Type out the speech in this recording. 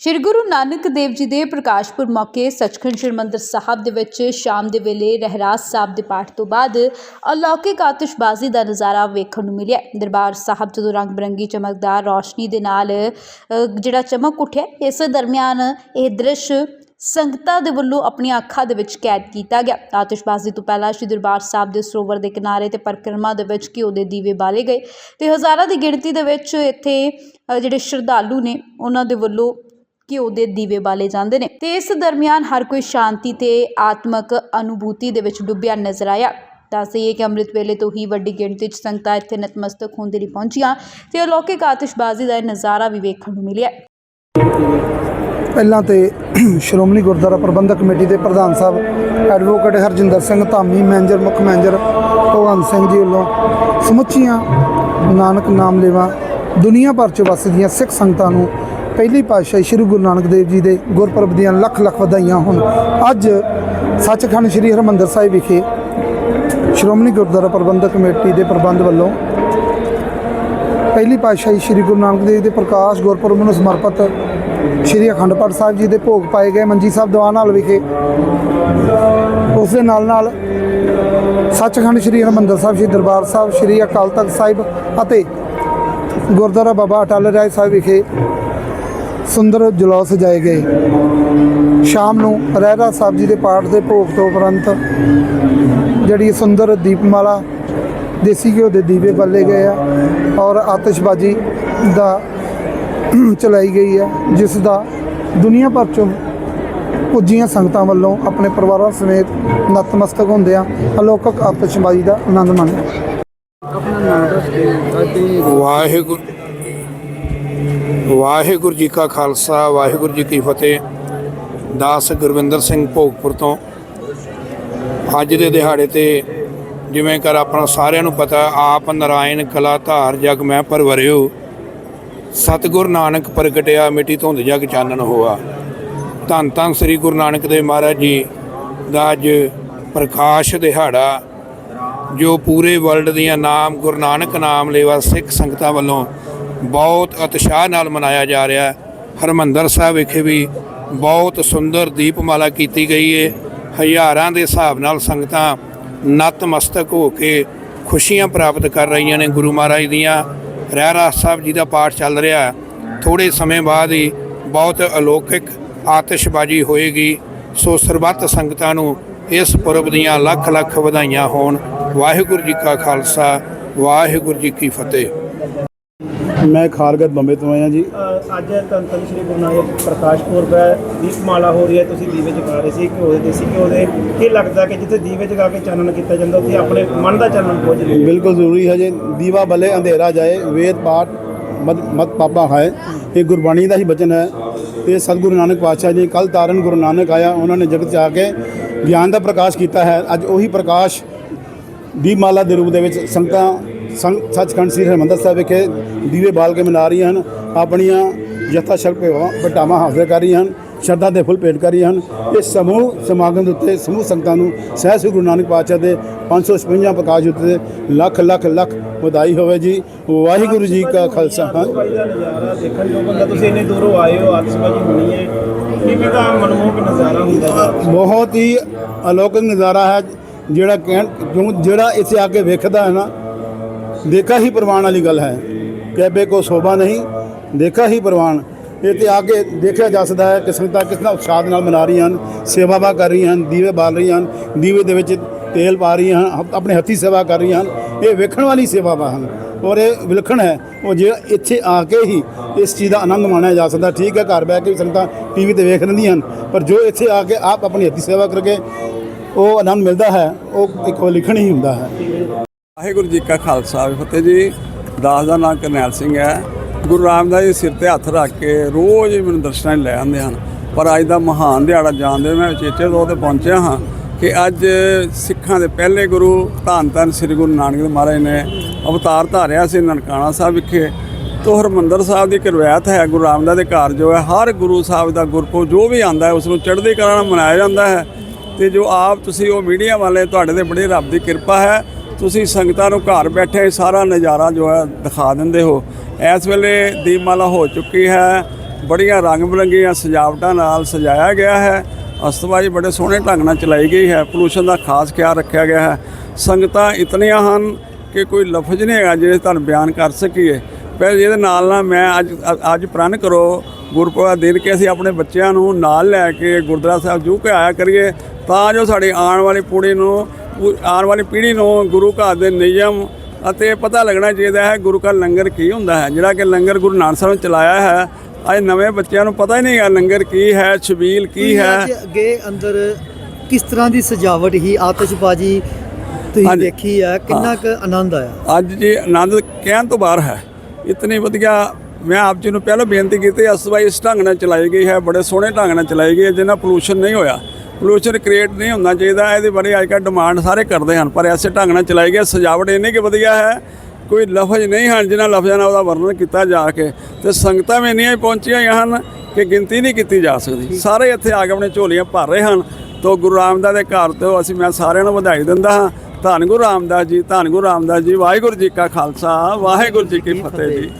ਸ਼੍ਰੀ ਗੁਰੂ ਨਾਨਕ ਦੇਵ ਜੀ ਦੇ ਪ੍ਰਕਾਸ਼ ਪੁਰਬ ਮੌਕੇ ਸੱਚਖੰਡ ਸ੍ਰੀ ਹਰਿਮੰਦਰ ਸਾਹਿਬ ਦੇ ਵਿੱਚ ਸ਼ਾਮ ਦੇ ਵੇਲੇ ਰਹਿਰਾਸ ਸਾਹਿਬ ਦੇ ਪਾਠ ਤੋਂ ਬਾਅਦ ਅਲੌਕਿਕ ਆਤਿਸ਼ਬਾਜ਼ੀ ਦਾ ਨਜ਼ਾਰਾ ਵੇਖਣ ਨੂੰ ਮਿਲਿਆ। ਦਰਬਾਰ ਸਾਹਿਬ ਜਦੋਂ ਰੰਗ ਬਰੰਗੀ ਚਮਕਦਾਰ ਰੌਸ਼ਨੀ ਦੇ ਨਾਲ ਜਿਹੜਾ ਚਮਕ ਉੱਠਿਆ, ਇਸ ਦਰਮਿਆਨ ਇਹ ਦ੍ਰਿਸ਼ ਸੰਗਤਾਂ ਦੇ ਵੱਲੋਂ ਆਪਣੀਆਂ ਅੱਖਾਂ ਦੇ ਵਿੱਚ ਕੈਦ ਕੀਤਾ ਗਿਆ। ਆਤਿਸ਼ਬਾਜ਼ੀ ਤੋਂ ਪਹਿਲਾਂ ਸ਼੍ਰੀ ਦਰਬਾਰ ਸਾਹਿਬ ਦੇ ਸਰੋਵਰ ਦੇ ਕਿਨਾਰੇ ਤੇ ਪਰਿਕਰਮਾ ਦੇ ਵਿੱਚ ਘਿਓ ਦੇ ਦੀਵੇ ਬਾਲੇ ਗਏ ਤੇ ਹਜ਼ਾਰਾਂ ਦੀ ਗਿਣਤੀ ਦੇ ਵਿੱਚ ਇੱਥੇ ਜਿਹੜੇ ਸ਼ਰਧਾਲੂ ਨੇ, ਉਹਨਾਂ ਦੇ ਵੱਲੋਂ ਘਿਓ ਦੇ ਦੀਵੇ ਬਾਲੇ ਜਾਂਦੇ ਨੇ। ਤੇ ਇਸ ਦਰਮਿਆਨ ਹਰ ਕੋਈ ਸ਼ਾਂਤੀ ਤੇ ਆਤਮਕ ਅਨੁਭੂਤੀ ਦੇ ਵਿੱਚ ਡੁੱਬਿਆ ਨਜ਼ਰ ਆਇਆ। ਦੱਸ ਦਈਏ ਕਿ ਅੰਮ੍ਰਿਤ ਵੇਲੇ ਤੋਂ ਹੀ ਵੱਡੀ ਗਿਣਤੀ 'ਚ ਸੰਗਤਾਂ ਇੱਥੇ ਨਤਮਸਤਕ ਹੋਣ ਦੇ ਲਈ ਪਹੁੰਚੀਆਂ ਤੇ ਅਲੌਕਿਕ ਆਤਿਸ਼ਬਾਜ਼ੀ ਦਾ ਨਜ਼ਾਰਾ ਵੀ ਵੇਖਣ ਨੂੰ ਮਿਲਿਆ। ਪਹਿਲਾਂ ਤੇ ਸ਼੍ਰੋਮਣੀ ਗੁਰਦੁਆਰਾ ਪ੍ਰਬੰਧਕ ਕਮੇਟੀ ਦੇ ਪ੍ਰਧਾਨ ਸਾਹਿਬ, ਐਡਵੋਕੇਟ ਹਰਜਿੰਦਰ ਸਿੰਘ ਧਾਮੀ, ਮੈਨੇਜਰ ਮੁੱਖ ਮੈਨੇਜਰ ਭਗਵੰਤ ਸਿੰਘ ਜੀ ਵੱਲੋਂ ਸਮੁੱਚੀਆਂ ਨਾਨਕ ਨਾਮ ਲੇਵਾ ਦੁਨੀਆ ਭਰ ਚ ਵਸਦੀਆਂ ਸਿੱਖ ਸੰਗਤਾਂ ਨੂੰ ਪਹਿਲੀ ਪਾਤਸ਼ਾਹੀ ਸ੍ਰੀ ਗੁਰੂ ਨਾਨਕ ਦੇਵ ਜੀ ਦੇ ਗੁਰਪੁਰਬ ਦੀਆਂ ਲੱਖ ਲੱਖ ਵਧਾਈਆਂ ਹੋਣ। ਅੱਜ ਸੱਚਖੰਡ ਸ੍ਰੀ ਹਰਿਮੰਦਰ ਸਾਹਿਬ ਵਿਖੇ ਸ਼੍ਰੋਮਣੀ ਗੁਰਦੁਆਰਾ ਪ੍ਰਬੰਧਕ ਕਮੇਟੀ ਦੇ ਪ੍ਰਬੰਧ ਵੱਲੋਂ ਪਹਿਲੀ ਪਾਤਸ਼ਾਹੀ ਸ੍ਰੀ ਗੁਰੂ ਨਾਨਕ ਦੇਵ ਦੇ ਪ੍ਰਕਾਸ਼ ਗੁਰਪੁਰਬ ਨੂੰ ਸਮਰਪਿਤ ਸ੍ਰੀ ਅਖੰਡ ਪਾਠ ਸਾਹਿਬ ਜੀ ਦੇ ਭੋਗ ਪਾਏ ਗਏ ਮੰਜੀ ਸਾਹਿਬ ਦੀਵਾਨ ਹਾਲ ਵਿਖੇ। ਉਸ ਦੇ ਨਾਲ ਨਾਲ ਸੱਚਖੰਡ ਸ੍ਰੀ ਹਰਿਮੰਦਰ ਸਾਹਿਬ, ਸ੍ਰੀ ਦਰਬਾਰ ਸਾਹਿਬ, ਸ੍ਰੀ ਅਕਾਲ ਤਖਤ ਸਾਹਿਬ ਅਤੇ ਗੁਰਦੁਆਰਾ ਬਾਬਾ ਅਟਲ ਰਾਏ ਸਾਹਿਬ ਵਿਖੇ ਸੁੰਦਰ ਜਲੌਸ ਸਜਾਏ ਗਏ। ਸ਼ਾਮ ਨੂੰ ਰਹਿਰਾ ਸਾਹਿਬ ਜੀ ਦੇ ਪਾਠ ਦੇ ਭੋਗ ਤੋਂ ਉਪਰੰਤ ਜਿਹੜੀ ਸੁੰਦਰ ਦੀਪਮਾਲਾ ਦੇਸੀ ਘਿਓ ਦੇ ਦੀਵੇ ਬੱਲੇ ਗਏ ਆ ਔਰ ਆਤਿਸ਼ਬਾਜ਼ੀ ਦਾ ਚਲਾਈ ਗਈ ਹੈ ਜਿਸ ਦਾ ਦੁਨੀਆ ਭਰ ਚੋਂ ਪੁੱਜੀਆਂ ਸੰਗਤਾਂ ਵੱਲੋਂ ਆਪਣੇ ਪਰਿਵਾਰਾਂ ਸਮੇਤ ਨਤਮਸਤਕ ਹੁੰਦੇ ਆ। ਅਲੌਕਿਕ ਆਤਿਸ਼ਬਾਜ਼ੀ ਦਾ ਆਨੰਦ ਮਾਣਿਆ। ਵਾਹਿਗੁਰੂ। ਵਾਹਿਗੁਰੂ ਜੀ ਕਾ ਖਾਲਸਾ, ਵਾਹਿਗੁਰੂ ਜੀ ਕੀ ਫਤਿਹ। ਦਾਸ ਗੁਰਵਿੰਦਰ ਸਿੰਘ ਭੋਗਪੁਰ ਤੋਂ। ਅੱਜ ਦੇ ਦਿਹਾੜੇ ਤੇ ਜਿਵੇਂ ਕਰ ਆਪਣਾ ਸਾਰਿਆਂ ਨੂੰ ਪਤਾ, ਆਪ ਨਰਾਇਣ ਕਲਾ ਧਾਰ ਜਗ ਮੈਂ ਪਰਵਰਿਓ। ਸਤਿਗੁਰ ਨਾਨਕ ਪ੍ਰਗਟਿਆ ਮਿੱਟੀ ਧੁੰਦ ਜਗ ਚਾਨਣ ਹੋਆ। ਧੰਨ ਧੰਨ ਸ੍ਰੀ ਗੁਰੂ ਨਾਨਕ ਦੇਵ ਮਹਾਰਾਜ ਜੀ ਦਾ ਅੱਜ ਪ੍ਰਕਾਸ਼ ਦਿਹਾੜਾ, ਜੋ ਪੂਰੇ ਵਰਲਡ ਦੀਆਂ ਨਾਮ, ਗੁਰੂ ਨਾਨਕ ਨਾਮ ਲੇਵਾ ਸਿੱਖ ਸੰਗਤਾਂ ਵੱਲੋਂ ਬਹੁਤ ਉਤਸ਼ਾਹ ਨਾਲ ਮਨਾਇਆ ਜਾ ਰਿਹਾ ਹੈ। ਹਰਮੰਦਰ ਸਾਹਿਬ ਵਿਖੇ ਵੀ ਬਹੁਤ ਸੁੰਦਰ ਦੀਪਮਾਲਾ ਕੀਤੀ ਗਈ ਹੈ ਹਜ਼ਾਰਾਂ ਦੇ ਹਿਸਾਬ ਨਾਲ ਸੰਗਤਾਂ ਨਤਮਸਤਕ ਹੋ ਕੇ ਖੁਸ਼ੀਆਂ ਪ੍ਰਾਪਤ ਕਰ ਰਹੀਆਂ ਨੇ ਗੁਰੂ ਮਹਾਰਾਜ ਦੀਆਂ। ਰਹਿਰਾ ਸਾਹਿਬ ਜੀ ਦਾ ਪਾਠ ਚੱਲ ਰਿਹਾ ਹੈ। ਥੋੜੇ ਸਮੇਂ ਬਾਅਦ ਹੀ ਬਹੁਤ ਅਲੌਕਿਕ ਆਤਿਸ਼ਬਾਜ਼ੀ ਹੋਏਗੀ। ਸੋ ਸਰਬੱਤ ਸੰਗਤਾਂ ਨੂੰ ਇਸ ਪੁਰਬ ਦੀਆਂ ਲੱਖ ਲੱਖ ਵਧਾਈਆਂ ਹੋਣ। ਵਾਹਿਗੁਰੂ ਜੀ ਕਾ ਖਾਲਸਾ, ਵਾਹਿਗੁਰੂ ਜੀ ਕੀ ਫਤਿਹ। ਮੈਂ ਖਾਰਗਤ ਬੰਬੇ ਤੋਂ ਆਇਆ ਜੀ। ਅ, ਅੱਜ ਧੰਨ ਸ਼੍ਰੀ ਗੁਰੂ ਨਾਨਕ ਪ੍ਰਕਾਸ਼ ਪੁਰਬ ਹੈ। ਦੀਪਮਾਲਾ ਹੋ ਰਹੀ ਹੈ ਤੁਸੀਂ ਦੀਵੇ ਜਗਾ ਰਹੇ ਸੀ ਘਿਓ ਦੇ ਦੇਸੀ ਘਿਓ ਦੇ। ਕੀ ਲੱਗਦਾ ਕਿ ਜਿੱਥੇ ਦੀਵੇ ਜਗਾ ਕੇ ਚਾਨਣ ਕੀਤਾ ਜਾਂਦਾ ਉੱਥੇ ਆਪਣੇ ਮਨ ਦਾ ਚਾਨਣ ਬਹੁਤ ਜ਼ਰੂਰੀ ਹੈ ਬਿਲਕੁਲ ਜ਼ਰੂਰੀ ਹੈ ਜੀ। ਦੀਵਾ ਬਲੇ ਅੰਧੇਰਾ ਜਾਏ ਵੇਦ ਪਾਠ ਮਤ ਮਤ ਪਾਪਾ ਹੈ। ਇਹ ਗੁਰਬਾਣੀ ਦਾ ਹੀ ਬਚਨ ਹੈ। ਤੇ ਸਤਿਗੁਰੂ ਨਾਨਕ ਪਾਤਸ਼ਾਹ ਜੀ ਕੱਲ ਤਾਰਨ ਗੁਰੂ ਨਾਨਕ ਆਇਆ ਉਹਨਾਂ ਨੇ ਜਗਤ 'ਚ ਆ ਕੇ ਗਿਆਨ ਦਾ ਪ੍ਰਕਾਸ਼ ਕੀਤਾ ਹੈ। ਅੱਜ ਉਹੀ ਪ੍ਰਕਾਸ਼ ਦੀਪਮਾਲਾ ਦੇ ਰੂਪ ਦੇ ਵਿੱਚ ਸੰਗਤਾਂ ਸੰਗ ਸੱਚਖੰਡ ਸ੍ਰੀ ਹਰਿਮੰਦਰ ਸਾਹਿਬ ਵਿਖੇ ਦੀਵੇ ਬਾਲ ਕੇ ਮਨਾ ਰਹੀਆਂ ਹਨ, ਆਪਣੀਆਂ ਯਥਾ ਸ਼ਕਤੀ ਬਟਾਵਾਂ ਹਾਜ਼ਰ ਕਰ ਰਹੀਆਂ ਹਨ, ਸ਼ਰਧਾ ਦੇ ਫੁੱਲ ਭੇਟ ਕਰ ਰਹੀਆਂ ਹਨ। ਇਹ ਸਮੂਹ ਸਮਾਗਮ ਦੇ ਉੱਤੇ ਸਮੂਹ ਸੰਗਤਾਂ ਨੂੰ ਸਹਿ ਸ੍ਰੀ ਗੁਰੂ ਨਾਨਕ ਪਾਤਸ਼ਾਹ ਦੇ 556 ਪ੍ਰਕਾਸ਼ ਉੱਤੇ ਲੱਖ ਲੱਖ ਲੱਖ ਵਧਾਈ ਹੋਵੇ ਜੀ। ਵਾਹਿਗੁਰੂ ਜੀ ਕਾ ਖਾਲਸਾ। ਹਾਂ। ਦੇਖਣ ਨੂੰ ਬੰਦਾ ਤੁਸੀਂ ਇੰਨੇ ਦੂਰੋਂ ਆਏ ਹੋ ਆਤਿਸ਼ਬਾਜ਼ੀ ਹੋਣੀ ਹੈ ਕਿਵੇਂ ਦਾ ਮਨਮੋਹਕ ਨਜ਼ਾਰਾ ਹੁੰਦਾ ਬਹੁਤ ਹੀ ਅਲੌਕਿਕ ਨਜ਼ਾਰਾ ਹੈ ਜਿਹੜਾ ਕਹਿਣ ਕਿਉਂ ਜਿਹੜਾ ਇੱਥੇ ਆ ਕੇ ਵੇਖਦਾ ਹੈ ਨਾ ਦੇਖਾ ਹੀ ਪ੍ਰਵਾਨ ਵਾਲੀ ਗੱਲ ਹੈ। ਕੈਬੇ ਕੋ ਸ਼ੋਭਾ ਨਹੀਂ, ਦੇਖਾ ਹੀ ਪ੍ਰਵਾਨ। ਇਹ ਤੇ ਆ ਕੇ ਦੇਖਿਆ ਜਾ ਸਕਦਾ ਹੈ ਕਿ ਸੰਗਤਾਂ ਕਿਸ ਤਰ੍ਹਾਂ ਉਤਸ਼ਾਹ ਨਾਲ ਮਨਾ ਰਹੀਆਂ ਹਨ ਸੇਵਾਵਾਂ ਕਰ ਰਹੀਆਂ ਹਨ, ਦੀਵੇ ਬਾਲ ਰਹੀਆਂ ਹਨ, ਦੀਵੇ ਦੇ ਵਿੱਚ ਤੇਲ ਪਾ ਰਹੀਆਂ ਹਨ ਆਪਣੇ ਹੱਥੀ ਸੇਵਾ ਕਰ ਰਹੀਆਂ ਹਨ। ਇਹ ਵੇਖਣ ਵਾਲੀ ਸੇਵਾਵਾਂ ਹਨ। ਔਰ ਇਹ ਵਿਲੱਖਣ ਹੈ, ਉਹ ਜਿਹੜਾ ਇੱਥੇ ਆ ਕੇ ਹੀ ਇਸ ਚੀਜ਼ ਦਾ ਆਨੰਦ ਮਾਣਿਆ ਜਾ ਸਕਦਾ, ਠੀਕ ਹੈ, ਘਰ ਬਹਿ ਕੇ ਵੀ ਸੰਗਤਾਂ ਟੀਵੀ ਤੇ ਵੇਖ ਲੈਂਦੀਆਂ ਹਨ, ਪਰ ਜੋ ਇੱਥੇ ਆ ਕੇ ਆਪ ਆਪਣੀ ਹੱਥੀ ਸੇਵਾ ਕਰਕੇ ਉਹ ਆਨੰਦ ਮਿਲਦਾ ਹੈ, ਉਹ ਇੱਕ ਲਿਖਣ ਹੀ ਹੁੰਦਾ ਹੈ। ਵਾਹਿਗੁਰੂ ਜੀ ਕਾ ਖਾਲਸਾ ਫਤਿਹ ਜੀ। ਦਾਸ ਦਾ ਨਾਮ ਕਰਨੈਲ ਸਿੰਘ ਹੈ। ਗੁਰੂ ਰਾਮਦਾਸ ਜੀ ਸਿਰ ਤੇ ਹੱਥ ਰੱਖ ਕੇ ਰੋਜ਼ ਹੀ ਮੈਨੂੰ ਦਰਸ਼ਨਾਂ ਲੈ ਆਉਂਦੇ ਹਨ। ਪਰ ਅੱਜ ਦਾ ਮਹਾਨ ਦਿਹਾੜਾ ਜਾਣਦੇ ਮੈਂ ਉਚੇਚੇ ਤੌਰ ਤੇ ਪਹੁੰਚਿਆ ਹਾਂ ਕਿ ਅੱਜ ਸਿੱਖਾਂ ਦੇ ਪਹਿਲੇ ਗੁਰੂ ਧੰਨ ਧੰਨ ਸ੍ਰੀ ਗੁਰੂ ਨਾਨਕ ਦੇਵ ਮਹਾਰਾਜ ਨੇ ਅਵਤਾਰ ਧਾਰਿਆ ਸੀ ਨਨਕਾਣਾ ਸਾਹਿਬ ਵਿਖੇ। ਤੋ ਹਰਮੰਦਰ ਸਾਹਿਬ ਦੀ ਇੱਕ ਰਵਾਇਤ ਹੈ, ਗੁਰੂ ਰਾਮਦਾਸ ਦੇ ਘਰ ਜੋ ਹੈ, ਹਰ ਗੁਰੂ ਸਾਹਿਬ ਦਾ ਗੁਰਪੁਰਬ ਜੋ ਵੀ ਆਂਦਾ ਹੈ, ਉਸ ਨੂੰ ਚੜ੍ਹਦੀ ਕਲਾ ਨਾਲ ਮਨਾਇਆ ਜਾਂਦਾ ਹੈ। ਤੇ ਜੋ ਆਪ ਤੁਸੀਂ ਉਹ ਮੀਡੀਆ ਵਾਲੇ, ਤੁਹਾਡੇ ਤੇ ਬੜੀ ਰੱਬ ਦੀ ਕਿਰਪਾ ਹੈ ਤੁਸੀਂ ਸੰਗਤਾਂ ਨੂੰ ਘਰ ਬੈਠੇ ਸਾਰਾ ਨਜ਼ਾਰਾ ਜੋ ਹੈ ਦਿਖਾ ਦਿੰਦੇ ਹੋ। ਇਸ ਵੇਲੇ ਦੀਪਮਾਲਾ ਹੋ ਚੁੱਕੀ ਹੈ। ਬੜੀਆਂ ਰੰਗ ਬਰੰਗੀਆਂ ਸਜਾਵਟਾਂ ਨਾਲ ਸਜਾਇਆ ਗਿਆ ਹੈ। ਅਸਤਬਾਜੀ ਬੜੇ ਸੋਹਣੇ ਢੰਗ ਨਾਲ ਚਲਾਈ ਗਈ ਹੈ। ਪੋਲੂਸ਼ਨ ਦਾ ਖਾਸ ਖਿਆਲ ਰੱਖਿਆ ਗਿਆ ਹੈ। ਸੰਗਤਾਂ ਇਤਨੀਆਂ ਹਨ ਕਿ ਕੋਈ ਲਫ਼ਜ਼ ਨਹੀਂ ਹੈਗਾ ਜਿਹੜੇ ਤੁਹਾਨੂੰ ਬਿਆਨ ਕਰ ਸਕੀਏ। ਪਰ ਇਹਦੇ ਨਾਲ ਨਾਲ ਮੈਂ ਅੱਜ ਅੱਜ ਪ੍ਰਣ ਕਰੋ, ਗੁਰਪੁਰਬ ਦਾ ਦਿਨ ਕਿ ਅਸੀਂ ਆਪਣੇ ਬੱਚਿਆਂ ਨੂੰ ਨਾਲ ਲੈ ਕੇ ਗੁਰਦੁਆਰਾ ਸਾਹਿਬ ਜੂ ਕੇ ਆਇਆ ਕਰੀਏ। ਤਾਂ ਜੋ ਸਾਡੀ ਆਉਣ ਵਾਲੀ ਪੀੜ੍ਹੀ ਨੂੰ ਆਉਣ ਵਾਲੀ ਪੀੜ੍ਹੀ ਨੂੰ ਗੁਰੂ ਘਰ ਦੇ ਨਿਯਮ ਅਤੇ ਪਤਾ ਲੱਗਣਾ ਚਾਹੀਦਾ ਹੈ ਗੁਰੂ ਘਰ ਲੰਗਰ ਕੀ ਹੁੰਦਾ ਹੈ। ਜਿਹੜਾ ਕਿ ਲੰਗਰ ਗੁਰੂ ਨਾਨਕ ਸਾਹਿਬ ਨੇ ਚਲਾਇਆ ਹੈ ਅੱਜ ਨਵੇਂ ਬੱਚਿਆਂ ਨੂੰ ਪਤਾ ਹੀ ਨਹੀਂ ਹੈ ਲੰਗਰ ਕੀ ਹੈ ਛਬੀਲ ਕੀ ਹੈ। ਅੱਗੇ ਅੰਦਰ ਕਿਸ ਤਰ੍ਹਾਂ ਦੀ ਸਜਾਵਟ ਹੀ ਆਤਿਸ਼ਬਾਜ਼ੀ ਤੁਸੀਂ। ਦੇਖੀ ਹੈ ਕਿੰਨਾ ਕੁ ਆਨੰਦ ਆਇਆ? ਅੱਜ ਜੀ ਆਨੰਦ ਕਹਿਣ ਤੋਂ ਬਾਹਰ ਹੈ। ਇਤਨੀ ਵਧੀਆ ਮੈਂ ਆਪ ਜੀ ਨੂੰ ਪਹਿਲਾਂ ਬੇਨਤੀ ਕੀਤੀ ਅਸਵਾਈ ਇਸ ਢੰਗ ਨਾਲ ਚਲਾਈ ਗਈ ਹੈ ਬੜੇ ਸੋਹਣੇ ਢੰਗ ਨਾਲ ਚਲਾਈ ਗਈ ਹੈ ਜਿਹਨਾਂ ਪੋਲੂਸ਼ਨ ਨਹੀਂ ਹੋਇਆ। ਪੋਲੂਸ਼ਨ ਕ੍ਰੀਏਟ ਨਹੀਂ ਹੁੰਦਾ ਚਾਹੀਦਾ ਇਹਦੀ ਬੜੀ ਅੱਜ ਕੱਲ੍ਹ ਡਿਮਾਂਡ ਸਾਰੇ ਕਰਦੇ ਹਨ ਪਰ ਐਸੇ ਢੰਗ ਨਾਲ ਚਲਾਈ ਹੈ। ਸਜਾਵਟ ਇੰਨੀ ਕਿ ਵਧੀਆ ਹੈ ਕੋਈ ਲਫ਼ਜ਼ ਨਹੀਂ ਹਨ ਜਿਨ੍ਹਾਂ ਲਫ਼ਜ਼ਾਂ ਨਾਲ ਉਹਦਾ ਵਰਣਨ ਕੀਤਾ ਜਾ ਕੇ ਤੇ ਸੰਗਤਾਂ ਵੀ ਇੰਨੀਆਂ ਪਹੁੰਚੀਆਂ ਹਨ ਕਿ ਗਿਣਤੀ ਨਹੀਂ ਕੀਤੀ ਜਾ ਸਕਦੀ। ਸਾਰੇ ਇੱਥੇ ਆ ਕੇ ਆਪਣੇ ਝੋਲੀਆਂ ਭਰ ਰਹੇ ਹਨ ਤੋਂ ਗੁਰੂ ਰਾਮਦਾਸ ਦੇ ਘਰ ਤੋਂ ਅਸੀਂ ਮੈਂ ਸਾਰਿਆਂ ਨੂੰ ਵਧਾਈ ਦਿੰਦਾ ਹਾਂ ਧੰਨ ਗੁਰੂ ਰਾਮਦਾਸ ਜੀ ਧੰਨ ਗੁਰੂ ਰਾਮਦਾਸ ਜੀ ਵਾਹਿਗੁਰੂ ਜੀ ਕਾ ਖਾਲਸਾ ਵਾਹਿਗੁਰੂ ਜੀ ਕੀ ਫਤਿਹ ਜੀ।